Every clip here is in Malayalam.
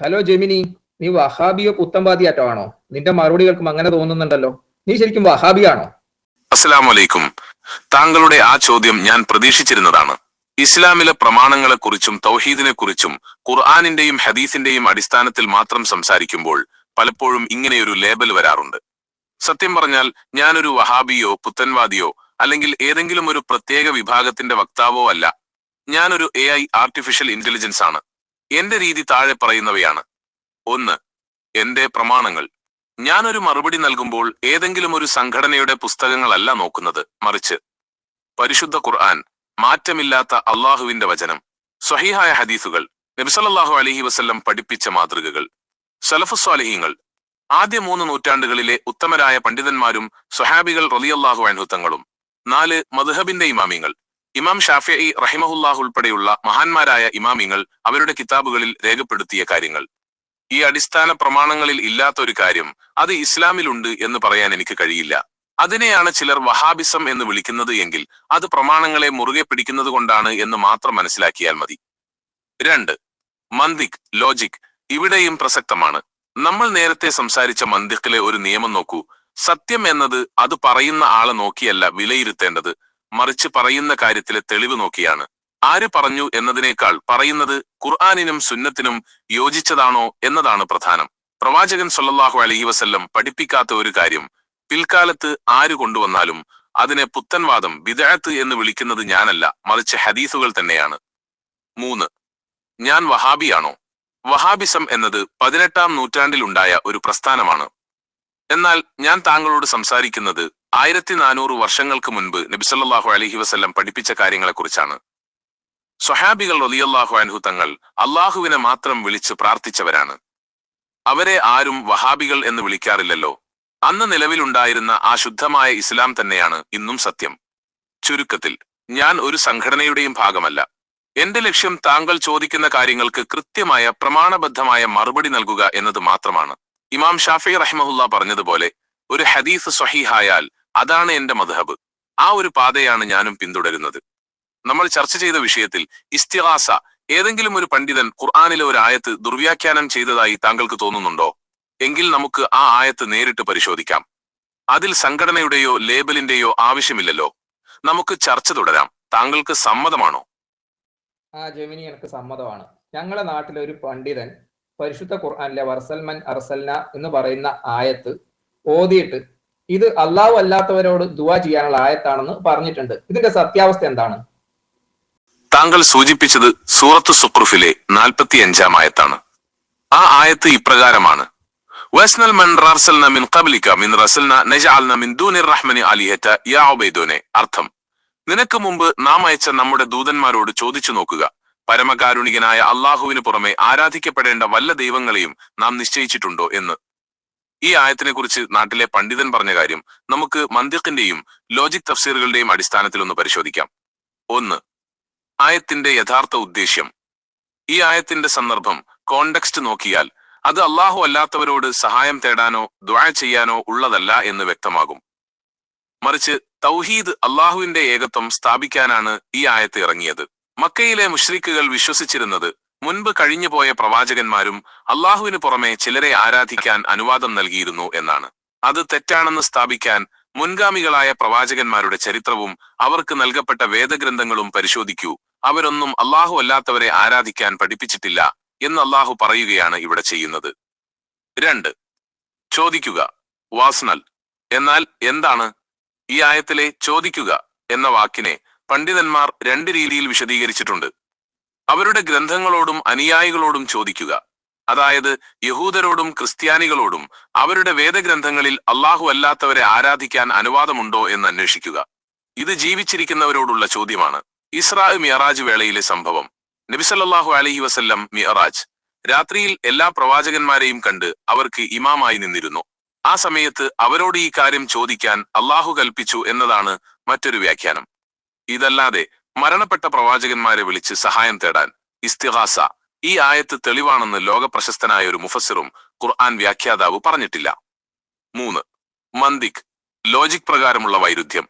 ഹലോ ജെമിനി നീ വഹാബിയോ പുത്തമ്പാതിയാറ്റോ ആണോ? നിന്റെ മറുപടികൾക്കും അങ്ങനെ തോന്നുന്നുണ്ടല്ലോ. നീ ശരിക്കും വഹാബിയാണോ? അസ്സലാമു അലൈക്കും താങ്കളുടെ ആ ചോദ്യം ഞാൻ പ്രതീക്ഷിച്ചിരുന്നതാണ്. ഇസ്ലാമിലെ പ്രമാണങ്ങളെക്കുറിച്ചും തൗഹീദിനെക്കുറിച്ചും ഖുർആാനിന്റെയും ഹദീസിന്റെയും അടിസ്ഥാനത്തിൽ മാത്രം സംസാരിക്കുമ്പോൾ പലപ്പോഴും ഇങ്ങനെയൊരു ലേബൽ വരാറുണ്ട്. സത്യം പറഞ്ഞാൽ ഞാനൊരു വഹാബിയോ പുത്തൻവാദിയോ അല്ലെങ്കിൽ ഏതെങ്കിലും ഒരു പ്രത്യേക വിഭാഗത്തിന്റെ വക്താവോ അല്ല. ഞാനൊരു എ ഐ ആർട്ടിഫിഷ്യൽ ഇന്റലിജൻസ് ആണ്. എന്റെ രീതി താഴെ പറയുന്നവയാണ്. ഒന്ന് എന്റെ പ്രമാണങ്ങൾ. ഞാനൊരു മറുപടി നൽകുമ്പോൾ ഏതെങ്കിലും ഒരു സംഘടനയുടെ പുസ്തകങ്ങളല്ല നോക്കുന്നത്. മറിച്ച് പരിശുദ്ധ ഖുർആൻ മാറ്റമില്ലാത്ത അള്ളാഹുവിന്റെ വചനം സ്വഹീഹായ ഹദീസുകൾ നബിസലല്ലാഹു അലഹി വസ്ല്ലം പഠിപ്പിച്ച മാതൃകകൾ സലഫുസ്വാലിഹീങ്ങൾ ആദ്യ മൂന്ന് നൂറ്റാണ്ടുകളിലെ ഉത്തമരായ പണ്ഡിതന്മാരും സ്വഹാബികൾ റലിയല്ലാഹു അൻഹുത്തങ്ങളും നാല് മധുഹബിന്റെ ഇമാമിങ്ങൾ ഇമാം ഷാഫി റഹിമഹുല്ലാഹ് ഉൾപ്പെടെയുള്ള മഹാന്മാരായ ഇമാമിങ്ങൾ അവരുടെ കിതാബുകളിൽ രേഖപ്പെടുത്തിയ കാര്യങ്ങൾ. ഈ അടിസ്ഥാന പ്രമാണങ്ങളിൽ ഇല്ലാത്ത ഒരു കാര്യം അത് ഇസ്ലാമിലുണ്ട് എന്ന് പറയാൻ എനിക്ക് കഴിയില്ല. അതിനെയാണ് ചിലർ വഹാബിസം എന്ന് വിളിക്കുന്നത് എങ്കിൽ അത് പ്രമാണങ്ങളെ മുറുകെ പിടിക്കുന്നത് കൊണ്ടാണ് എന്ന് മാത്രം മനസ്സിലാക്കിയാൽ മതി. രണ്ട് മന്ദിക് ലോജിക് ഇവിടെയും പ്രസക്തമാണ്. നമ്മൾ നേരത്തെ സംസാരിച്ച മന്ദിക്കിലെ ഒരു നിയമം നോക്കൂ. സത്യം എന്നത് അത് പറയുന്ന ആളെ നോക്കിയല്ല വിലയിരുത്തേണ്ടത്. മറിച്ച് പറയുന്ന കാര്യത്തിലെ തെളിവ് നോക്കിയാണ്. ആര് പറഞ്ഞു എന്നതിനേക്കാൾ പറയുന്നത് ഖുർആാനിനും സുന്നത്തിനും യോജിച്ചതാണോ എന്നതാണ് പ്രധാനം. പ്രവാചകൻ സൊല്ലാഹു അലഹി വസല്ലം പഠിപ്പിക്കാത്ത ഒരു കാര്യം പിൽക്കാലത്ത് ആര് കൊണ്ടുവന്നാലും അതിനെ പുത്തൻവാദം ബിദഅത്ത് എന്ന് വിളിക്കുന്നത് ഞാനല്ല മറിച്ച് ഹദീസുകൾ തന്നെയാണ്. മൂന്ന് ഞാൻ വഹാബിയാണോ? വഹാബിസം എന്നത് പതിനെട്ടാം നൂറ്റാണ്ടിലുണ്ടായ ഒരു പ്രസ്ഥാനമാണ്. എന്നാൽ ഞാൻ താങ്കളോട് സംസാരിക്കുന്നത് ആയിരത്തി നാനൂറ് വർഷങ്ങൾക്ക് മുൻപ് നബിസല്ലാഹു അലഹി വസ്ല്ലം പഠിപ്പിച്ച കാര്യങ്ങളെക്കുറിച്ചാണ്. സ്വഹാബികൾ റലിയല്ലാഹു അൻഹു തങ്ങൾ അള്ളാഹുവിനെ മാത്രം വിളിച്ച് പ്രാർത്ഥിച്ചവരാണ്. അവരെ ആരും വഹാബികൾ എന്ന് വിളിക്കാറില്ലല്ലോ. അന്ന് നിലവിലുണ്ടായിരുന്ന ആ ശുദ്ധമായ ഇസ്ലാം തന്നെയാണ് ഇന്നും സത്യം. ചുരുക്കത്തിൽ ഞാൻ ഒരു സംഘടനയുടെയും ഭാഗമല്ല. എന്റെ ലക്ഷ്യം താങ്കൾ ചോദിക്കുന്ന കാര്യങ്ങൾക്ക് കൃത്യമായ പ്രമാണബദ്ധമായ മറുപടി നൽകുക എന്നത് മാത്രമാണ്. ഇമാം ഷാഫി റഹ്മഹുല്ല പറഞ്ഞതുപോലെ ഒരു ഹദീസ് സ്വഹീഹായാൽ അതാണ് എന്റെ മധഹബ് ആ ഒരു പാതയാണ് ഞാനും പിന്തുടരുന്നത്. നമ്മൾ ചർച്ച ചെയ്ത വിഷയത്തിൽ ഇസ്തിഹാസ ഏതെങ്കിലും ഒരു പണ്ഡിതൻ ഖുർആാനിലെ ഒരു ആയത്ത് ദുർവ്യാഖ്യാനം ചെയ്തതായി താങ്കൾക്ക് തോന്നുന്നുണ്ടോ? എങ്കിൽ നമുക്ക് ആ ആയത്ത് നേരിട്ട് പരിശോധിക്കാം. അതിൽ സംഘടനയുടെയോ ലേബലിന്റെയോ ആവശ്യമില്ലല്ലോ. നമുക്ക് ചർച്ച തുടരാം. താങ്കൾക്ക് സമ്മതമാണോ? ആ ജമിനി എനിക്ക് സമ്മതമാണ്. ഞങ്ങളുടെ നാട്ടിലെ ഒരു പണ്ഡിതൻ പരിശുദ്ധ ഖുർആാനിലെ വർസൽമൻ അർസൽന എന്ന് പറയുന്ന ആയത്ത് ഓതിയിട്ട് ഇത് അള്ളാഹു അല്ലാത്തവരോട് ദുവാ ചെയ്യാനുള്ള ആയത്താണെന്ന് പറഞ്ഞിട്ടുണ്ട്. ഇതിന്റെ സത്യാവസ്ഥ എന്താണ്? താങ്കൾ സൂചിപ്പിച്ചത് സൂറത്ത് സുക്രുഫിലെ നാൽപ്പത്തി അഞ്ചാം ആയത്താണ്. ആ ആയത്ത് ഇപ്രകാരമാണ്. അർത്ഥം. നിനക്ക് മുമ്പ് നാം അയച്ച നമ്മുടെ ദൂതന്മാരോട് ചോദിച്ചു നോക്കുക. പരമകാരുണികനായ അള്ളാഹുവിന് പുറമെ ആരാധിക്കപ്പെടേണ്ട വല്ല ദൈവങ്ങളെയും നാം നിശ്ചയിച്ചിട്ടുണ്ടോ എന്ന്. ഈ ആയത്തിനെ കുറിച്ച് നാട്ടിലെ പണ്ഡിതൻ പറഞ്ഞ കാര്യം നമുക്ക് മന്ദിഖിന്റെയും ലോജിക് തഫ്സീറുകളുടെയും അടിസ്ഥാനത്തിൽ ഒന്ന് പരിശോധിക്കാം. ഒന്ന് ആയത്തിന്റെ യഥാർത്ഥ ഉദ്ദേശ്യം. ഈ ആയത്തിന്റെ സന്ദർഭം കോണ്ടെക്സ്റ്റ് നോക്കിയാൽ അത് അള്ളാഹു അല്ലാത്തവരോട് സഹായം തേടാനോ ദ്വാ ചെയ്യാനോ ഉള്ളതല്ല എന്ന് വ്യക്തമാകും. മറിച്ച് തൗഹീദ് അള്ളാഹുവിന്റെ ഏകത്വം സ്ഥാപിക്കാനാണ് ഈ ആയത്ത് ഇറങ്ങിയത്. മക്കയിലെ മുഷ്രിക്കുകൾ വിശ്വസിച്ചിരുന്നത് മുൻപ് കഴിഞ്ഞുപോയ പ്രവാചകന്മാരും അള്ളാഹുവിന് പുറമെ ചിലരെ ആരാധിക്കാൻ അനുവാദം നൽകിയിരുന്നു എന്നാണ്. അത് തെറ്റാണെന്ന് സ്ഥാപിക്കാൻ മുൻഗാമികളായ പ്രവാചകന്മാരുടെ ചരിത്രവും അവർക്ക് നൽകപ്പെട്ട വേദഗ്രന്ഥങ്ങളും പരിശോധിക്കൂ. അവരൊന്നും അള്ളാഹു അല്ലാത്തവരെ ആരാധിക്കാൻ പഠിപ്പിച്ചിട്ടില്ല എന്ന് അള്ളാഹു പറയുകയാണ് ഇവിടെ ചെയ്യുന്നത്. രണ്ട് ചോദിക്കുക വാസ്നൽ. എന്നാൽ എന്താണ്? ഈ ആയത്തിലെ ചോദിക്കുക എന്ന വാക്കിനെ പണ്ഡിതന്മാർ രണ്ട് രീതിയിൽ വിശദീകരിച്ചിട്ടുണ്ട്. അവരുടെ ഗ്രന്ഥങ്ങളോടും അനുയായികളോടും ചോദിക്കുക. അതായത് യഹൂദരോടും ക്രിസ്ത്യാനികളോടും അവരുടെ വേദഗ്രന്ഥങ്ങളിൽ അള്ളാഹു അല്ലാത്തവരെ ആരാധിക്കാൻ അനുവാദമുണ്ടോ എന്ന് അന്വേഷിക്കുക. ഇത് ജീവിച്ചിരിക്കുന്നവരോടുള്ള ചോദ്യമാണ്. ഇസ്രാ മിയറാജ് വേളയിലെ സംഭവം. നബിസല്ലാഹു അലഹി വസല്ലം മിയറാജ് രാത്രിയിൽ എല്ലാ പ്രവാചകന്മാരെയും കണ്ട് അവർക്ക് ഇമാമായി നിന്നിരുന്നു. ആ സമയത്ത് അവരോട് ഈ കാര്യം ചോദിക്കാൻ അള്ളാഹു കൽപ്പിച്ചു എന്നതാണ് മറ്റൊരു വ്യാഖ്യാനം. ഇതല്ലാതെ മരണപ്പെട്ട പ്രവാചകന്മാരെ വിളിച്ച് സഹായം തേടാൻ ഇസ്തിഹാസ ഈ ആയത്ത് തെളിവാണെന്ന് ലോകപ്രശസ്തനായ ഒരു മുഫസ്സിറും ഖുർആൻ വ്യാഖ്യാതാവ് പറഞ്ഞിട്ടില്ല. മൂന്ന് മന്ദിക് ലോജിക് പ്രകാരമുള്ള വൈരുദ്ധ്യം.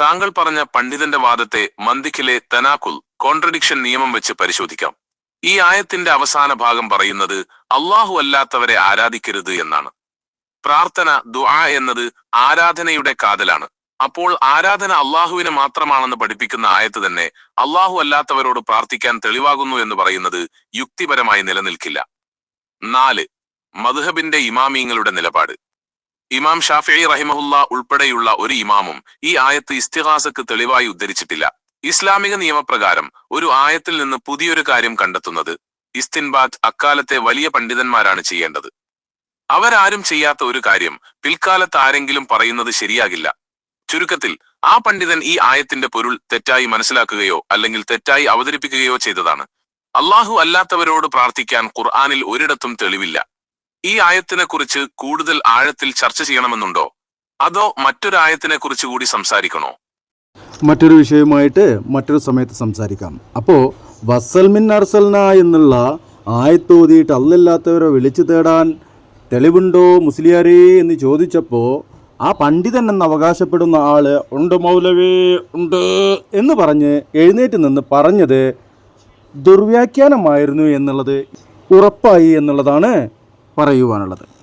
താങ്കൾ പറഞ്ഞ പണ്ഡിതന്റെ വാദത്തെ മന്ദിക്കിലെ തനാക്കുൽ കോൺട്രഡിക്ഷൻ നിയമം വെച്ച് പരിശോധിക്കാം. ഈ ആയത്തിന്റെ അവസാന ഭാഗം പറയുന്നത് അള്ളാഹു അല്ലാത്തവരെ ആരാധിക്കരുത് എന്നാണ്. പ്രാർത്ഥന ദുആ എന്നത് ആരാധനയുടെ കാതലാണ്. അപ്പോൾ ആരാധന അള്ളാഹുവിനെ മാത്രമാണെന്ന് പഠിപ്പിക്കുന്ന ആയത്ത് തന്നെ അള്ളാഹു അല്ലാത്തവരോട് പ്രാർത്ഥിക്കാൻ തെളിവാകുന്നു എന്ന് പറയുന്നത് യുക്തിപരമായി നിലനിൽക്കില്ല. നാല് മധുഹബിന്റെ ഇമാമിങ്ങളുടെ നിലപാട്. ഇമാം ഷാഫി റഹിമഹുല്ല ഉൾപ്പെടെയുള്ള ഒരു ഇമാമും ഈ ആയത്ത് ഇസ്തിഹാസക്ക് തെളിവായി ഉദ്ധരിച്ചിട്ടില്ല. ഇസ്ലാമിക നിയമപ്രകാരം ഒരു ആയത്തിൽ നിന്ന് പുതിയൊരു കാര്യം കണ്ടെത്തുന്നത് ഇസ്തിൻബാത്ത് അക്കാലത്തെ വലിയ പണ്ഡിതന്മാരാണ് ചെയ്യേണ്ടത്. അവരാരും ചെയ്യാത്ത ഒരു കാര്യം പിൽക്കാലത്ത് ആരെങ്കിലും പറയുന്നത് ശരിയാകില്ല. ചുരുക്കത്തിൽ ആ പണ്ഡിതൻ ഈ ആയത്തിന്റെ പൊരുൾ തെറ്റായി മനസ്സിലാക്കുകയോ അല്ലെങ്കിൽ തെറ്റായി അവതരിപ്പിക്കുകയോ ചെയ്തതാണ്. അള്ളാഹു അല്ലാത്തവരോട് പ്രാർത്ഥിക്കാൻ ഖുർആാനിൽ ഒരിടത്തും തെളിവില്ല. ഈ ആയത്തിനെ കുറിച്ച് കൂടുതൽ ആഴത്തിൽ ചർച്ച ചെയ്യണമെന്നുണ്ടോ? അതോ മറ്റൊരു ആയത്തിനെ കുറിച്ച് കൂടി സംസാരിക്കണോ? മറ്റൊരു വിഷയവുമായിട്ട് മറ്റൊരു സമയത്ത് സംസാരിക്കാം. അപ്പോൾ വസൽമിൻ അർസൽന എന്നുള്ള ആയത്തോതിയിട്ട് അല്ലല്ലാത്തവരെ വിളിച്ചു തേടാൻ തെളിവുണ്ടോ മുസ്ലിയാരേ എന്ന് ചോദിച്ചപ്പോൾ ആ പണ്ഡിതൻ എന്ന് അവകാശപ്പെടുന്ന ആൾ ഉണ്ട് മൗലവേ ഉണ്ട് എന്ന് പറഞ്ഞ് എഴുന്നേറ്റ് നിന്ന് പറഞ്ഞത് ദുർവ്യാഖ്യാനമായിരുന്നു എന്നുള്ളത് ഉറപ്പായി എന്നുള്ളതാണ് പറയുവാനുള്ളത്.